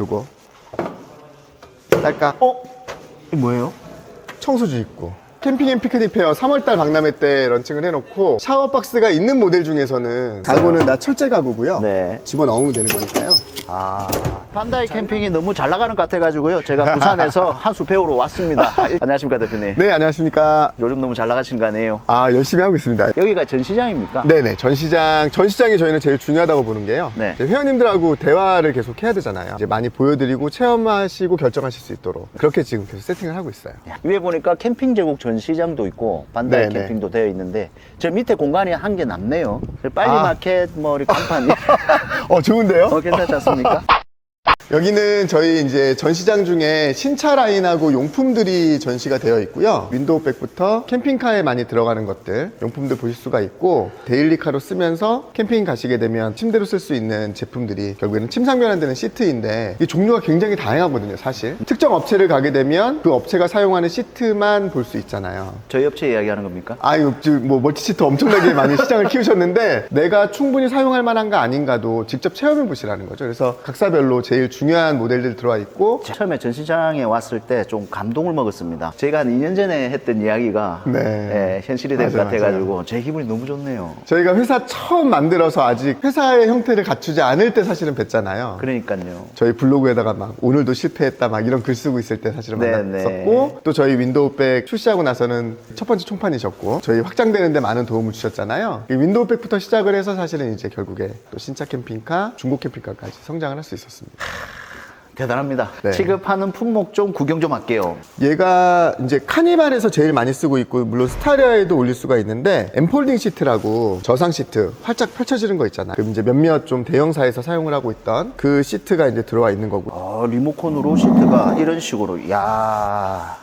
요거 딸까? 어? 이 뭐예요? 청소주 있고 캠핑 앤 피크닉 페어 3월달 박람회 때 런칭을 해놓고 샤워 박스가 있는 모델 중에서는 가구는 다 철제 가구고요 네. 집어넣으면 되는 거니까요 아, 판다이 캠핑이 너무 잘 나가는 것 같아가지고요. 제가 부산에서 한수 배우러 왔습니다. 아, 안녕하십니까, 대표님. 네 안녕하십니까 요즘 너무 잘 나가시는 거 아니에요? 아 열심히 하고 있습니다 여기가 전시장입니까? 네네 전시장 전시장이 저희는 제일 중요하다고 보는 게요 네. 이제 회원님들하고 대화를 계속 해야 되잖아요 이제 많이 보여드리고 체험하시고 결정하실 수 있도록 그렇게 지금 계속 세팅을 하고 있어요 위에 보니까 캠핑 제국 전시장도 있고 반다이 네네. 캠핑도 되어 있는데 저 밑에 공간이 한 개 남네요. 빨리 아. 마켓 뭐 이렇게 간판이 어 좋은데요? 어, 괜찮지 않습니까? 여기는 저희 이제 전시장 중에 신차 라인하고 용품들이 전시가 되어 있고요. 윈도우백부터 캠핑카에 많이 들어가는 것들, 용품들 보실 수가 있고, 데일리카로 쓰면서 캠핑 가시게 되면 침대로 쓸 수 있는 제품들이 결국에는 침상 변환되는 시트인데, 이 종류가 굉장히 다양하거든요, 사실. 특정 업체를 가게 되면 그 업체가 사용하는 시트만 볼 수 있잖아요. 저희 업체 이야기하는 겁니까? 아유, 뭐 멀티시트 엄청나게 많이 시장을 키우셨는데 내가 충분히 사용할 만한가 아닌가도 직접 체험해 보시라는 거죠. 그래서 각사별로 제일 중요한 모델들 들어와 있고 처음에 전시장에 왔을 때 좀 감동을 먹었습니다. 제가 한 2년 전에 했던 이야기가 네. 예, 현실이 된 것 맞아요, 같아가지고 제 기분이 너무 좋네요. 저희가 회사 처음 만들어서 아직 회사의 형태를 갖추지 않을 때 사실은 뵀잖아요. 그러니까요. 저희 블로그에다가 막 오늘도 실패했다 막 이런 글 쓰고 있을 때 사실은 네, 만났었고 또 저희 윈도우백 출시하고 나서는 첫 번째 총판이셨고 저희 확장되는데 많은 도움을 주셨잖아요. 이 윈도우백부터 시작을 해서 사실은 이제 결국에 또 신차 캠핑카, 중고 캠핑카까지 성장을 할 수 있었습니다. 대단합니다. 네. 취급하는 품목 좀 구경 좀 할게요. 얘가 이제 카니발에서 제일 많이 쓰고 있고 물론 스타리아에도 올릴 수가 있는데 엠폴딩 시트라고 저상 시트 활짝 펼쳐지는 거 있잖아. 그 이제 몇몇 좀 대형사에서 사용을 하고 있던 그 시트가 이제 들어와 있는 거고. 어, 리모컨으로 시트가 이런 식으로. 야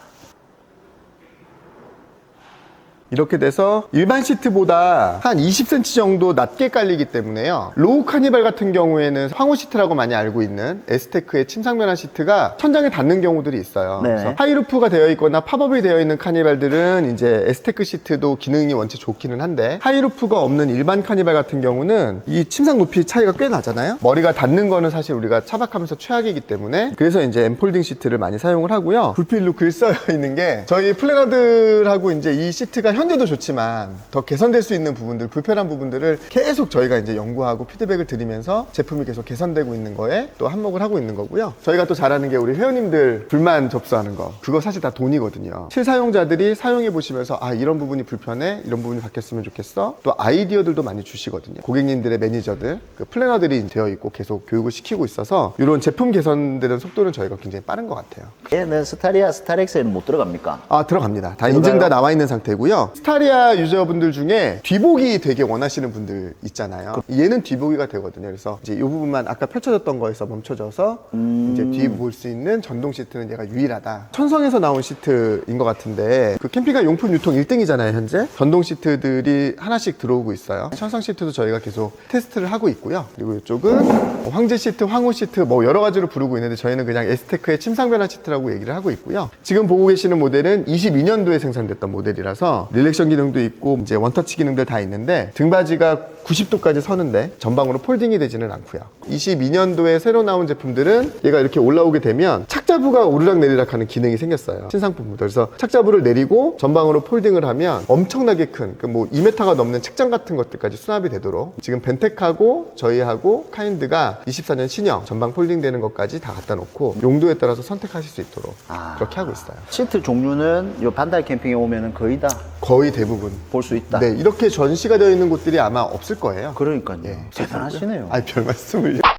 이렇게 돼서 일반 시트보다 한 20cm 정도 낮게 깔리기 때문에요. 로우 카니발 같은 경우에는 황호 시트라고 많이 알고 있는 에스테크의 침상 변환 시트가 천장에 닿는 경우들이 있어요. 네. 그래서 하이루프가 되어 있거나 팝업이 되어 있는 카니발들은 이제 에스테크 시트도 기능이 원체 좋기는 한데 하이루프가 없는 일반 카니발 같은 경우는 이 침상 높이 차이가 꽤 나잖아요. 머리가 닿는 거는 사실 우리가 차박하면서 최악이기 때문에 그래서 이제 엠폴딩 시트를 많이 사용을 하고요. 불필로 글 써여 있는 게 저희 플래너들하고 이제 이 시트가 현재도 좋지만 더 개선될 수 있는 부분들, 불편한 부분들을 계속 저희가 이제 연구하고 피드백을 드리면서 제품이 계속 개선되고 있는 거에 또 한몫을 하고 있는 거고요. 저희가 또 잘하는 게 우리 회원님들 불만 접수하는 거. 그거 사실 다 돈이거든요. 실사용자들이 사용해 보시면서 아, 이런 부분이 불편해. 이런 부분이 바뀌었으면 좋겠어. 또 아이디어들도 많이 주시거든요. 고객님들의 매니저들, 그 플래너들이 되어 있고 계속 교육을 시키고 있어서 이런 제품 개선되는 속도는 저희가 굉장히 빠른 것 같아요. 얘는 스타리아 스타렉스에는 못 들어갑니까? 아 들어갑니다. 다? 인증 다 나와 있는 상태고요. 스타리아 유저분들 중에 뒤보기 되게 원하시는 분들 있잖아요. 얘는 뒤보기가 되거든요. 그래서 이제 이 부분만 아까 펼쳐졌던 거에서 멈춰져서 이제 뒤 볼 수 있는 전동 시트는 얘가 유일하다. 천성에서 나온 시트인 것 같은데 그 캠핑카 용품 유통 1등이잖아요 현재. 전동 시트들이 하나씩 들어오고 있어요. 천성 시트도 저희가 계속 테스트를 하고 있고요. 그리고 이쪽은 뭐 황제 시트, 황호 시트 뭐 여러 가지로 부르고 있는데 저희는 그냥 에스테크의 침상 변환 시트라고 얘기를 하고 있고요. 지금 보고 계시는 모델은 22년도에 생산됐던 모델이라서 릴렉션 기능도 있고 이제 원터치 기능들 다 있는데 등받이가 90도까지 서는데 전방으로 폴딩이 되지는 않고요. 22년도에 새로 나온 제품들은 얘가 이렇게 올라오게 되면 착자부가 오르락 내리락 하는 기능이 생겼어요. 신상품부터. 그래서 착자부를 내리고 전방으로 폴딩을 하면 엄청나게 큰, 그뭐 2m가 넘는 책장 같은 것들까지 수납이 되도록 지금 벤텍하고 저희하고 카인드가 24년 신형 전방 폴딩 되는 것까지 다 갖다 놓고 용도에 따라서 선택하실 수 있도록 아. 그렇게 하고 있어요. 시트 종류는 요 반다이 캠핑에 오면은 거의 다볼수 거의 대부분. 있다. 네, 이렇게 전시가 되어 있는 곳들이 아마 없을 거예요. 그러니까요. 예. 대단하시네요. 아, 별 말씀을.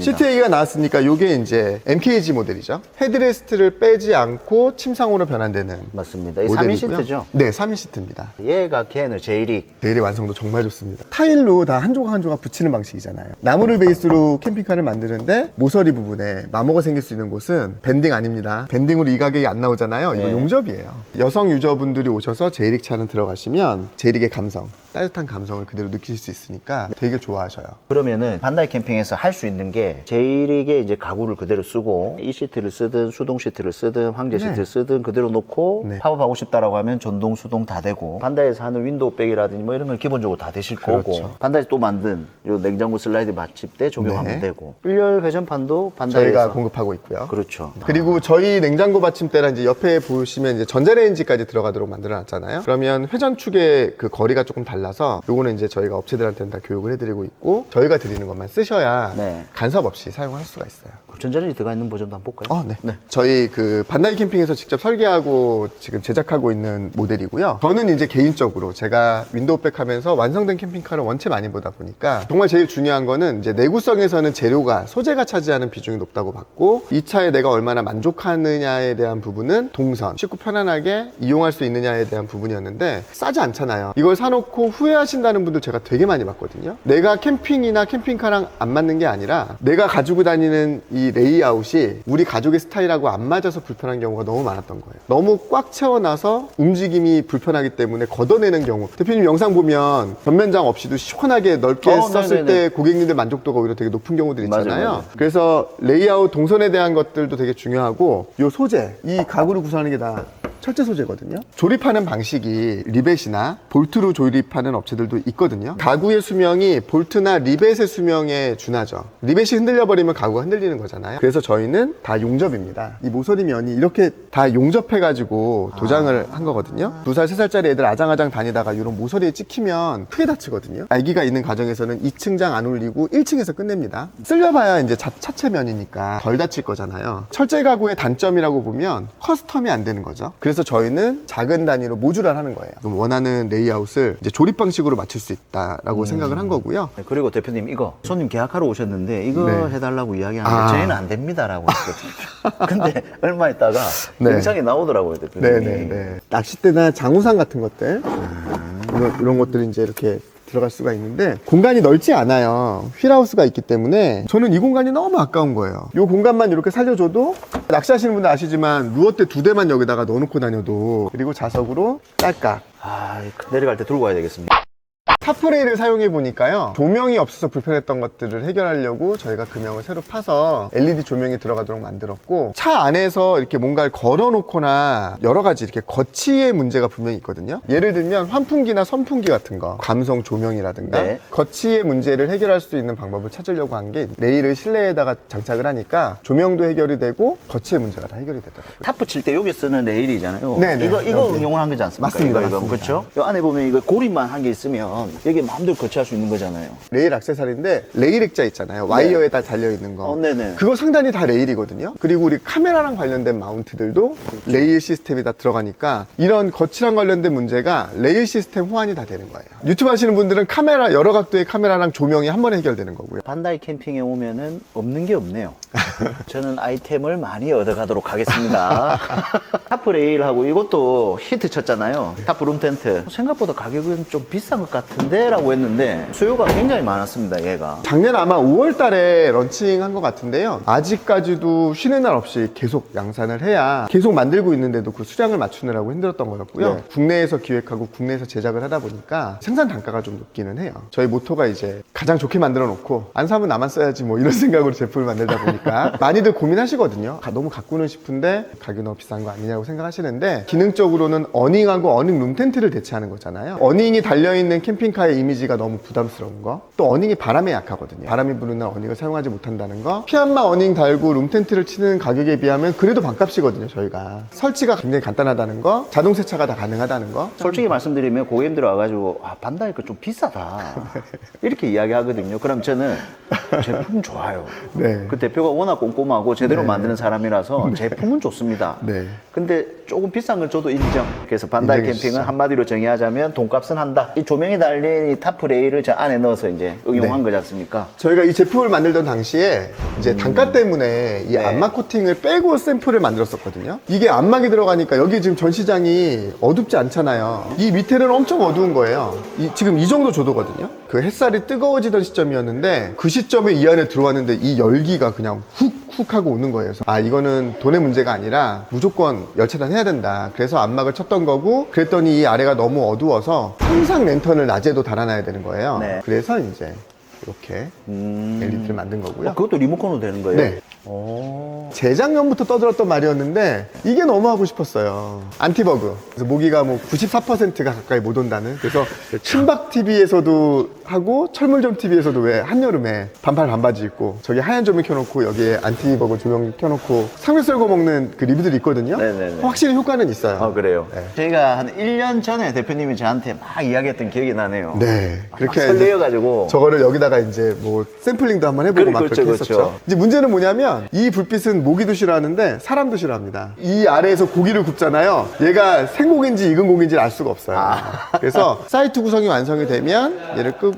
시트 얘기가 나왔으니까 이게 이제 MKG 모델이죠. 헤드레스트를 빼지 않고 침상으로 변환되는 맞습니다. 이 3인 모델이고요. 시트죠. 네, 3인 시트입니다. 얘가 걔는 제이릭. 데일의 완성도 정말 좋습니다. 타일로 다 한 조각 한 조각 붙이는 방식이잖아요. 나무를 베이스로 캠핑카를 만드는데 모서리 부분에 마모가 생길 수 있는 곳은 밴딩 아닙니다. 밴딩으로 이 가격이 안 나오잖아요. 이거 네. 용접이에요. 여성 유저분들이 오셔서 제이릭 차는 들어가시면 제이릭의 감성 따뜻한 감성을 그대로 느낄 수 있으니까 되게 좋아하셔요. 그러면은 반다이 캠핑에서 할 수 있는 게 제일에게 이제 가구를 그대로 쓰고 이 시트를 쓰든 수동 시트를 쓰든 황제 네. 시트를 쓰든 그대로 놓고 네. 팝업하고 싶다라고 하면 전동 수동 다 되고 반다이에서 하는 윈도우 백이라든지 뭐 이런 건 기본적으로 다 되실 그렇죠. 거고 반다이에서 또 만든 요 냉장고 슬라이드 받침대 적용하면 네. 되고 1열 회전판도 반다이에서 저희가 공급하고 있고요. 그렇죠. 그리고 저희 냉장고 받침대랑 이제 옆에 보시면 이제 전자레인지까지 들어가도록 만들어 놨잖아요. 그러면 회전축의 그 거리가 조금 달라 서 요거는 이제 저희가 업체들한테는 다 교육을 해드리고 있고 저희가 드리는 것만 쓰셔야 네. 간섭 없이 사용할 수가 있어요. 전자레인지 들어가 있는 버전도 한번 볼까요? 어, 네. 저희 그 반다이 캠핑에서 직접 설계하고 지금 제작하고 있는 모델이고요. 저는 이제 개인적으로 제가 윈도우백 하면서 완성된 캠핑카를 원체 많이 보다 보니까 정말 제일 중요한 거는 이제 내구성에서는 재료가 소재가 차지하는 비중이 높다고 봤고 이 차에 내가 얼마나 만족하느냐에 대한 부분은 동선 쉽고 편안하게 이용할 수 있느냐에 대한 부분이었는데 싸지 않잖아요. 이걸 사놓고 후회하신다는 분들 제가 되게 많이 봤거든요. 내가 캠핑이나 캠핑카랑 안 맞는 게 아니라 내가 가지고 다니는 이 레이아웃이 우리 가족의 스타일하고 안 맞아서 불편한 경우가 너무 많았던 거예요. 너무 꽉 채워놔서 움직임이 불편하기 때문에 걷어내는 경우. 대표님 영상 보면 전면장 없이도 시원하게 넓게 어, 썼을 네네네. 때 고객님들 만족도가 오히려 되게 높은 경우들이 맞아요, 있잖아요. 맞아요. 그래서 레이아웃 동선에 대한 것들도 되게 중요하고 요 소재, 이 가구를 구성하는 게 다 철제 소재거든요. 조립하는 방식이 리벳이나 볼트로 조립하는 업체들도 있거든요. 가구의 수명이 볼트나 리벳의 수명에 준하죠. 리벳이 흔들려 버리면 가구가 흔들리는 거잖아요. 그래서 저희는 다 용접입니다. 이 모서리 면이 이렇게 다 용접해 가지고 도장을 한 거거든요. 두 살, 세 살짜리 애들 아장아장 다니다가 이런 모서리에 찍히면 크게 다치거든요. 아기가 있는 가정에서는 2층장 안 올리고 1층에서 끝냅니다. 쓸려봐야 이제 자, 차체 면이니까 덜 다칠 거잖아요. 철제 가구의 단점이라고 보면 커스텀이 안 되는 거죠. 그래서 저희는 작은 단위로 모듈화를 하는 거예요. 그럼 원하는 레이아웃을 이제 조립 방식으로 맞출 수 있다라고 생각을 한 거고요. 네, 그리고 대표님 이거 손님 계약하러 오셨는데 이거 네. 해달라고 이야기하는데 아. 저희는 안 됩니다라고 했거든요. 근데 얼마 있다가 네. 영상이 나오더라고요 대표님이. 네네네. 낚싯대나 장우산 같은 것들 이런, 이런 것들이 이제 이렇게 들어갈 수가 있는데 공간이 넓지 않아요. 휠하우스가 있기 때문에 저는 이 공간이 너무 아까운 거예요. 이 공간만 이렇게 살려줘도 낚시하시는 분들 아시지만 루어대 두 대만 여기다가 넣어놓고 다녀도 그리고 자석으로 딸깍 아 내려갈 때 들고 가야 되겠습니다. 타프레이를 사용해 보니까요 조명이 없어서 불편했던 것들을 해결하려고 저희가 금형을 새로 파서 LED 조명이 들어가도록 만들었고 차 안에서 이렇게 뭔가를 걸어 놓거나 여러 가지 이렇게 거치의 문제가 분명히 있거든요 예를 들면 환풍기나 선풍기 같은 거 감성 조명이라든가 네. 거치의 문제를 해결할 수 있는 방법을 찾으려고 한 게 레일을 실내에다가 장착을 하니까 조명도 해결이 되고 거치의 문제가 다 해결이 되더라고요 타프 칠때 여기 쓰는 레일이잖아요. 네네, 이거 이거 여기. 응용을 한 거지 않습니까? 맞습니다, 이거, 이거. 맞습니다. 그렇죠? 이 안에 보면 이거 고리만 한개 있으면 여기 마음대로 거치할 수 있는 거잖아요. 레일 액세서리인데 레일 액자 있잖아요 와이어에다 달려 있는 거 어, 네네. 그거 상단이 다 레일이거든요 그리고 우리 카메라랑 관련된 마운트들도 레일 시스템이 다 들어가니까 이런 거치랑 관련된 문제가 레일 시스템 호환이 다 되는 거예요 유튜브 하시는 분들은 카메라 여러 각도의 카메라랑 조명이 한 번에 해결되는 거고요 반다이 캠핑에 오면은 없는 게 없네요. 저는 아이템을 많이 얻어가도록 하겠습니다. 타프 레일하고 이것도 히트 쳤잖아요. 타프 룸 텐트. 생각보다 가격은 좀 비싼 것 같은 데? 라고 했는데 수요가 굉장히 많았습니다, 얘가. 작년 아마 5월 달에 런칭한 것 같은데요. 아직까지도 쉬는 날 없이 계속 양산을 해야 계속 만들고 있는데도 그 수량을 맞추느라고 힘들었던 거였고요. 네. 국내에서 기획하고 국내에서 제작을 하다 보니까 생산 단가가 좀 높기는 해요. 저희 모토가 이제 가장 좋게 만들어 놓고 안 사면 나만 써야지 뭐 이런 생각으로 제품을 만들다 보니까 많이들 고민하시거든요. 가- 너무 갖고는 싶은데 가격이 너무 비싼 거 아니냐고 생각하시는데 기능적으로는 어닝하고 어닝 룸 텐트를 대체하는 거잖아요. 어닝이 달려있는 캠핑카 의 이미지가 너무 부담스러운 거. 또 어닝이 바람에 약하거든요. 바람이 부는 날 어닝을 사용하지 못한다는 거. 피안마 어닝 달고 룸 텐트를 치는 가격에 비하면 그래도 반값이거든요, 저희가. 설치가 굉장히 간단하다는 거. 자동 세차가 다 가능하다는 거. 솔직히 말씀드리면 고객님들 와가지고 아 반다이 거좀 비싸다 이렇게 이야기하거든요. 그럼 저는 제품 좋아요. 네. 그 대표가 워낙 꼼꼼하고 제대로 만드는 사람이라서 제품은 좋습니다. 네. 근데 조금 비싼 걸 줘도 인정. 그래서 반다이 캠핑은. 한마디로 정의하자면 돈값은 한다. 이 조명이 달린 이 타프 레일을 저 안에 넣어서 이제 응용한 네. 거지 않습니까? 저희가 이 제품을 만들던 당시에 이제 단가 때문에 이 네. 안막 코팅을 빼고 샘플을 만들었었거든요. 이게 안막이 들어가니까 여기 지금 전시장이 어둡지 않잖아요. 이 밑에는 엄청 어두운 거예요. 이- 지금 이 정도 조도거든요. 그 햇살이 뜨거워지던 시점이었는데 그 시점에 이 안에 들어왔는데 이 열기가 그냥 훅훅 하고 오는 거예요. 그래서 아 이거는 돈의 문제가 아니라 무조건 열차단 해야 된다. 그래서 안막을 쳤던 거고 그랬더니 이 아래가 너무 어두워서 항상 랜턴을 낮에도 달아놔야 되는 거예요. 네. 그래서 이제 이렇게 음. LED를 만든 거고요. 어, 그것도 리모컨으로 되는 거예요? 네. 오. 재작년부터 떠들었던 말이었는데 이게 너무 하고 싶었어요. 안티버그. 그래서 모기가 뭐 94%가 가까이 못 온다는. 그래서 신박 TV에서도 하고 철물점 TV에서도 왜 한여름에 반팔 반바지 입고 저기 하얀 조명 켜놓고 여기에 안티버그 조명 켜놓고 삼겹 썰고 먹는 그 리뷰들이 있거든요. 네네네. 확실히 효과는 있어요. 아, 그래요? 네. 저희가 한 1년 전에 대표님이 저한테 막 이야기했던 기억이 나네요. 네. 그렇게 이제 설레어가지고. 저거를 여기다가 이제 뭐 샘플링도 한번 해보고 막 그렇죠, 그렇게 그렇죠. 했었죠. 이제 문제는 뭐냐면 이 불빛은 모기도 싫어하는데 사람도 싫어합니다. 이 아래에서 고기를 굽잖아요. 얘가 생고기인지 익은 고기인지 알 수가 없어요. 아. 그래서 사이트 구성이 완성이 되면 얘를 끄고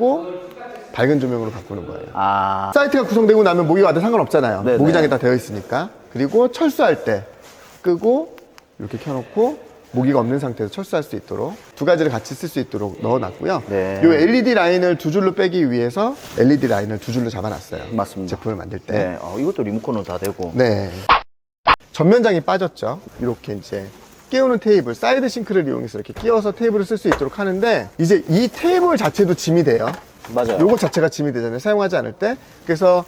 밝은 조명으로 바꾸는 거예요. 아. 사이트가 구성되고 나면 모기가 와도 상관없잖아요. 네네. 모기장에 다 되어 있으니까. 그리고 철수할 때 끄고 이렇게 켜놓고 모기가 없는 상태에서 철수할 수 있도록 두 가지를 같이 쓸 수 있도록 넣어놨고요. 네. 이 LED 라인을 두 줄로 빼기 위해서 LED 라인을 두 줄로 잡아놨어요. 맞습니다. 제품을 만들 때. 네. 어, 이것도 리모컨으로 다 되고. 네. 전면장이 빠졌죠. 이렇게 이제 끼우는 테이블, 사이드 싱크를 이용해서 이렇게 끼워서 테이블을 쓸 수 있도록 하는데 이제 이 테이블 자체도 짐이 돼요. 맞아요. 요거 자체가 짐이 되잖아요. 사용하지 않을 때. 그래서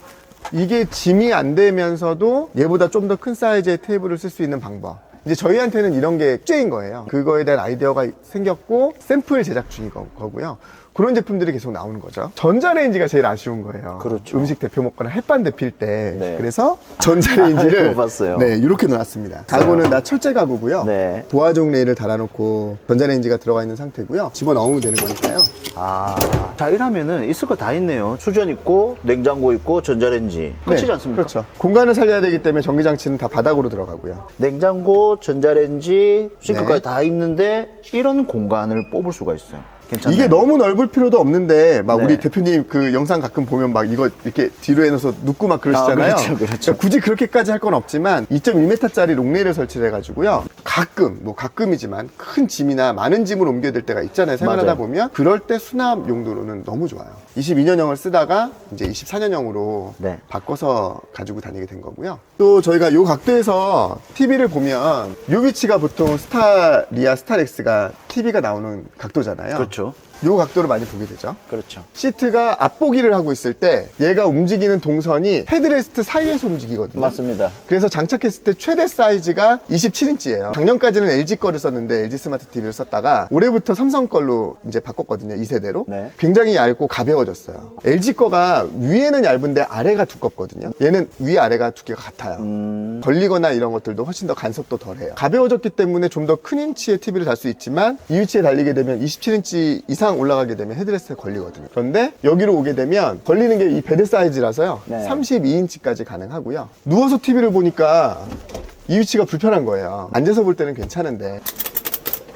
이게 짐이 안 되면서도 얘보다 좀 더 큰 사이즈의 테이블을 쓸 수 있는 방법. 이제 저희한테는 이런 게 숙제인 거예요. 그거에 대한 아이디어가 생겼고 샘플 제작 중인 거- 거고요. 그런 제품들이 계속 나오는 거죠. 전자레인지가 제일 아쉬운 거예요. 그렇죠. 음식 데펴 먹거나 햇반 데필 때. 네. 그래서 전자레인지를 봤어요. 네, 이렇게 놨습니다. 가구는 다 철제 가구고요. 네. 보아종 레일을 달아놓고 전자레인지가 들어가 있는 상태고요. 집어 넣으면 되는 거니까요. 아. 자, 이러면은 있을 거 다 있네요. 수전 있고, 냉장고 있고, 전자레인지. 끝이지 네, 않습니까? 그렇죠. 공간을 살려야 되기 때문에 전기 장치는 다 바닥으로 들어가고요. 냉장고, 전자레인지, 싱크까지 네. 다 있는데, 이런 공간을 뽑을 수가 있어요. 괜찮아요. 이게 너무 넓을 필요도 없는데 막 네. 우리 대표님 그 영상 가끔 보면 막 이거 이렇게 뒤로 해놔서 눕고 막 그러시잖아요. 아, 그렇죠, 그렇죠. 그러니까 굳이 그렇게까지 할 건 없지만 2.1m짜리 롱레일을 설치를 해가지고요. 가끔 뭐 가끔이지만 큰 짐이나 많은 짐을 옮겨야 될 때가 있잖아요. 생활하다 맞아요. 보면 그럴 때 수납 용도로는 너무 좋아요. 22년형을 쓰다가 이제 24년형으로 네. 바꿔서 가지고 다니게 된 거고요. 또 저희가 요 각도에서 TV를 보면 요 위치가 보통 스타리아 스타렉스가 TV가 나오는 각도잖아요. 그렇죠. 요 각도를 많이 보게 되죠. 그렇죠. 시트가 앞보기를 하고 있을 때 얘가 움직이는 동선이 헤드레스트 사이에서 움직이거든요. 맞습니다. 그래서 장착했을 때 최대 사이즈가 27인치예요. 작년까지는 LG 거를 썼는데 LG 스마트 TV를 썼다가 올해부터 삼성 걸로 이제 바꿨거든요. 2세대로. 네. 굉장히 얇고 가벼워졌어요. LG 거가 위에는 얇은데 아래가 두껍거든요. 얘는 위 아래가 두께가 같아요. 음, 걸리거나 이런 것들도 훨씬 더 간섭도 덜해요. 가벼워졌기 때문에 좀 더 큰 인치의 TV를 달 수 있지만 이 위치에 달리게 되면 27인치 이상 올라가게 되면 헤드레스트에 걸리거든요. 그런데 여기로 오게 되면 걸리는 게 이 베드 사이즈라서요. 네. 32인치까지 가능하고요. 누워서 TV를 보니까 이 위치가 불편한 거예요. 앉아서 볼 때는 괜찮은데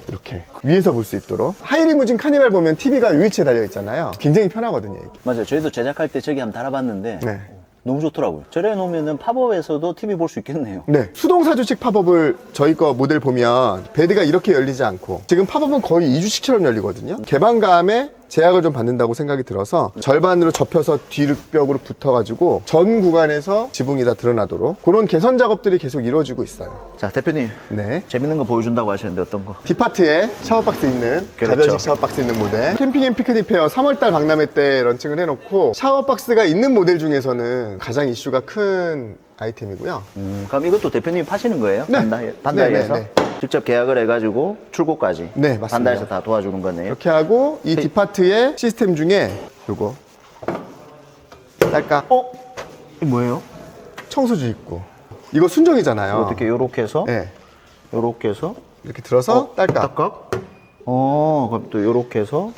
이렇게 위에서 볼 수 있도록 하이리무진 카니발 보면 TV가 이 위치에 달려 있잖아요. 굉장히 편하거든요. 이게. 맞아요. 저희도 제작할 때 저기 한번 달아봤는데, 네. 너무 좋더라고요. 저래 놓으면은 팝업에서도 TV 볼 수 있겠네요. 네. 수동 사주식 팝업을 저희 거 모델 보면 베드가 이렇게 열리지 않고 지금 팝업은 거의 이주식처럼 열리거든요. 개방감에 제약을 좀 받는다고 생각이 들어서 절반으로 접혀서 뒤벽으로 붙어가지고 전 구간에서 지붕이 다 드러나도록 그런 개선 작업들이 계속 이루어지고 있어요. 자, 대표님. 네. 재밌는 거 보여준다고 하셨는데 어떤 거? 뒷파트에 샤워박스 있는 그렇죠. 가변식 샤워박스 있는 모델 캠핑 앤 피크닉 페어 3월달 박람회 때 런칭을 해놓고 샤워박스가 있는 모델 중에서는 가장 이슈가 큰 아이템이고요 음, 그럼 이것도 대표님이 파시는 거예요? 네. 반다이, 반다이에서? 네, 네, 직접 계약을 해가지고 출고까지? 네, 맞습니다. 반다이에서 다 도와주는 거네요. 이렇게 하고 이 뒷파트의 시스템 중에 요거 딸깍 어? 이게 뭐예요? 청소주 있고 이거 순정이잖아요 어떻게 요렇게 해서? 네. 요렇게 해서? 이렇게 들어서 어, 딸깍 딱깍? 어, 그럼 또 요렇게 해서?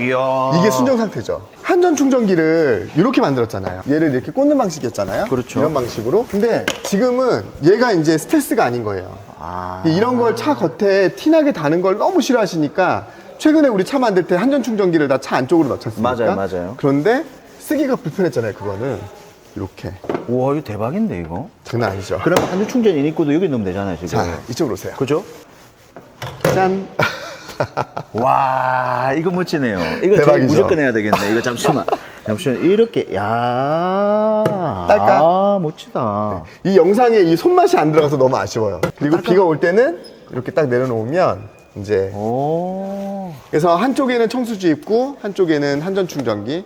이야. 이게 순정 상태죠 한전 충전기를 이렇게 만들었잖아요 얘를 이렇게 꽂는 방식이었잖아요 그렇죠. 이런 방식으로 근데 지금은 얘가 이제 스텔스가 아닌 거예요 아. 이런 걸 차 겉에 티나게 다는 걸 너무 싫어하시니까 최근에 우리 차 만들 때 한전 충전기를 다 차 안쪽으로 넣지 않습니까? 맞아요, 맞아요. 그런데 쓰기가 불편했잖아요 그거는 이렇게 우와, 이거 대박인데, 이거? 장난 아니죠 그럼 한주 충전 인입구도 여기 넣으면 되잖아요, 지금. 자 이쪽으로 오세요 그죠? 짠 와, 이거 멋지네요. 이거 대박이죠? 무조건 해야 되겠네. 이거 잠시만. 잠시만 이렇게 야 딸까? 아 멋지다 이 영상에 이 손맛이 안 들어가서 너무 아쉬워요. 그리고 비가 올 때는 이렇게 딱 내려놓으면 이제 오 그래서 한쪽에는 청수주 입구, 한쪽에는 한전 충전기.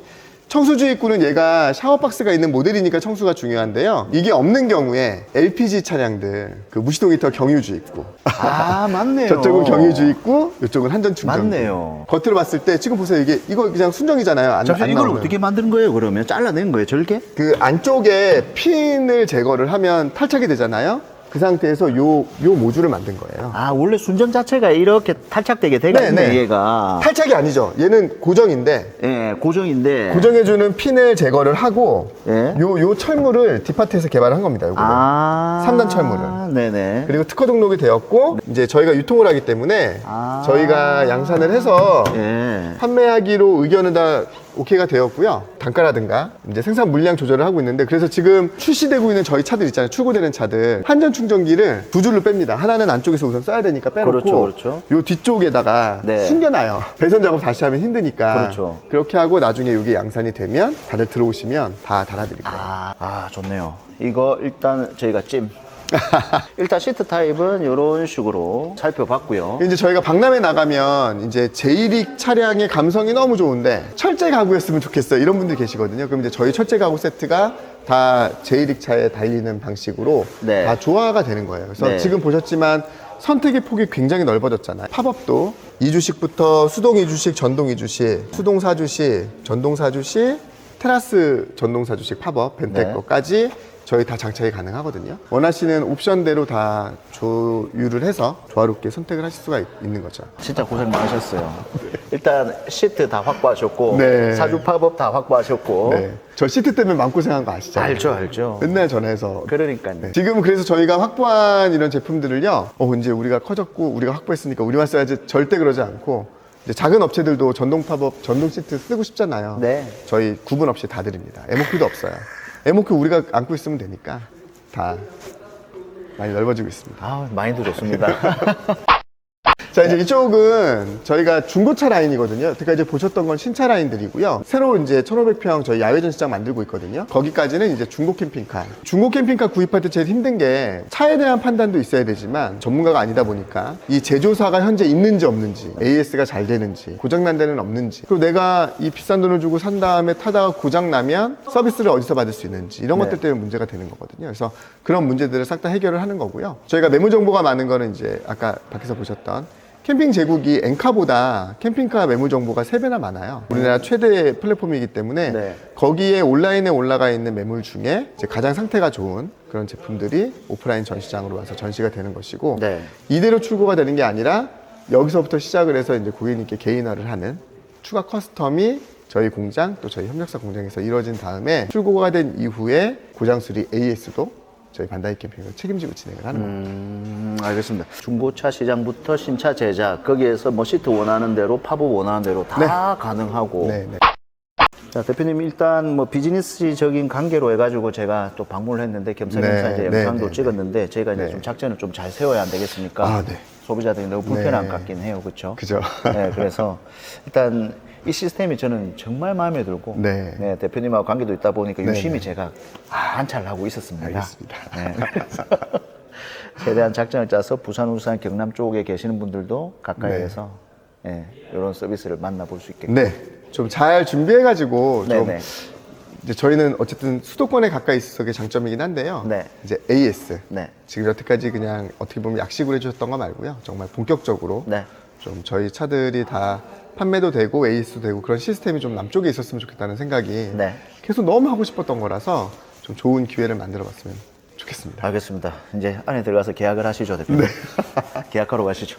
청수주 입구는 얘가 샤워 박스가 있는 모델이니까 청수가 중요한데요. 이게 없는 경우에 LPG 차량들 그 무시동 히터 경유주 입구. 아 맞네요 저쪽은 경유주 있고 이쪽은 한전 충전기. 맞네요. 겉으로 봤을 때 지금 보세요 이게 이거 그냥 순정이잖아요. 안, 잠시만 안 이걸 나오는. 어떻게 만드는 거예요 그러면 잘라낸 거예요 절개? 그 안쪽에 핀을 제거를 하면 탈착이 되잖아요. 그 상태에서 요, 요 모듈을 만든 거예요. 아 원래 순정 자체가 이렇게 탈착되게 되가 네, 있네 네. 얘가 탈착이 아니죠. 얘는 고정인데 예 고정인데 고정해주는 핀을 제거를 하고 예. 요, 요 철물을 디파트에서 개발한 겁니다. 요거를. 아 삼단 철물을. 네네 그리고 특허 등록이 되었고 이제 저희가 유통을 하기 때문에 아. 저희가 양산을 해서 예. 판매하기로 의견은 다 오케이가 되었고요. 단가라든가 이제 생산 물량 조절을 하고 있는데 그래서 지금 출시되고 있는 저희 차들 있잖아요. 출고되는 차들 한전 충전기를 두 줄로 뺍니다. 하나는 안쪽에서 우선 써야 되니까 빼놓고 그렇죠, 그렇죠. 요 뒤쪽에다가 네. 숨겨놔요. 배선 작업 다시 하면 힘드니까 그렇죠. 그렇게 하고 나중에 이게 양산이 되면 다들 들어오시면 다 달아드릴 거예요. 아, 아 좋네요 이거 일단 저희가 찜 일단 시트 타입은 이런 식으로 살펴봤고요 이제 저희가 박람회 나가면 이제 제이릭 차량의 감성이 너무 좋은데 철제 가구였으면 좋겠어요. 이런 분들 계시거든요. 그럼 이제 저희 철제 가구 세트가 다 제이릭 차에 달리는 방식으로 네. 다 조화가 되는 거예요. 그래서 네. 지금 보셨지만 선택의 폭이 굉장히 넓어졌잖아요. 팝업도 2주식부터 수동 2주식, 전동 2주식, 수동 4주식, 전동 4주식, 테라스 전동 4주식 팝업, 네. 벤테거까지 저희 다 장착이 가능하거든요. 원하시는 옵션대로 다 조율을 해서 조화롭게 선택을 하실 수가 있, 는 거죠. 진짜 고생 많으셨어요 일단 시트 다 확보하셨고 네. 사주 팝업 다 확보하셨고 네. 저 시트 때문에 마음고생한 거 아시죠? 알죠 알죠 맨날 전화해서. 그러니까요 네. 지금 그래서 저희가 확보한 이런 제품들을요, 어, 이제 우리가 커졌고, 우리가 확보했으니까 우리만 써야지 절대 그러지 않고, 이제 작은 업체들도 전동 팝업, 전동 시트 쓰고 싶잖아요. 네. 저희 구분 없이 다 드립니다. MOQ도 없어요. MOQ 우리가 안고 있으면 되니까 다 많이 넓어지고 있습니다. 아 마인드 좋습니다 자 이제 이쪽은 저희가 중고차 라인이거든요. 여태까지 이제 보셨던 건 신차 라인들이고요. 새로 이제 1,500평 저희 야외 전시장 만들고 있거든요. 거기까지는 이제 중고 캠핑카. 중고 캠핑카 구입할 때 제일 힘든 게 차에 대한 판단도 있어야 되지만 전문가가 아니다 보니까 이 제조사가 현재 있는지 없는지, AS가 잘 되는지, 고장난 데는 없는지, 그리고 내가 이 비싼 돈을 주고 산 다음에 타다가 고장 나면 서비스를 어디서 받을 수 있는지 이런 네. 것들 때문에 문제가 되는 거거든요. 그래서 그런 문제들을 싹 다 해결을 하는 거고요. 저희가 매물 정보가 많은 거는 이제 아까 밖에서 보셨던 캠핑 제국이 엔카보다 캠핑카 매물 정보가 3배나 많아요. 우리나라 최대 플랫폼이기 때문에 네. 거기에 온라인에 올라가 있는 매물 중에 이제 가장 상태가 좋은 그런 제품들이 오프라인 전시장으로 와서 전시가 되는 것이고 네. 이대로 출고가 되는 게 아니라 여기서부터 시작을 해서 이제 고객님께 개인화를 하는 추가 커스텀이 저희 공장 또 저희 협력사 공장에서 이루어진 다음에 출고가 된 이후에 고장 수리 AS도 저희 반다이 캠핑을 책임지고 진행을 하는 겁니다. 음, 알겠습니다. 중고차 시장부터 신차 제작, 거기에서 뭐 시트 원하는 대로, 팝업 원하는 대로 다 가능하고. 네, 네. 자, 대표님 일단 뭐 비즈니스적인 관계로 해가지고 제가 또 방문을 했는데 겸사겸사 네, 이제 네, 영상도 네, 찍었는데 저희가 이제 네. 좀 작전을 좀 잘 세워야 안 되겠습니까? 아, 네. 소비자들이 너무 불편한 네. 것 같긴 해요. 그렇죠? 그죠. 네, 그래서 일단 이 시스템이 저는 정말 마음에 들고 네. 대표님하고 관계도 있다 보니까 네, 유심히 네. 제가 관찰을 하고 있었습니다. 알겠습니다. 네, 최대한 작전을 짜서 부산, 울산, 경남 쪽에 계시는 분들도 가까이에서 네, 이런 서비스를 만나볼 수 있게끔. 네. 좀 잘 준비해가지고 좀 네네. 이제 저희는 어쨌든 수도권에 가까이 있어서 게 장점이긴 한데요. 네. 이제 AS. 네. 지금 여태까지 그냥 어떻게 보면 약식으로 해주셨던 거 말고요. 정말 본격적으로 네. 좀 저희 차들이 다 판매도 되고 AS도 되고 그런 시스템이 좀 남쪽에 있었으면 좋겠다는 생각이 네. 계속 너무 하고 싶었던 거라서 좀 좋은 기회를 만들어 봤으면 좋겠습니다. 알겠습니다. 이제 안에 들어가서 계약을 하시죠, 대표님. 계약하러 가시죠.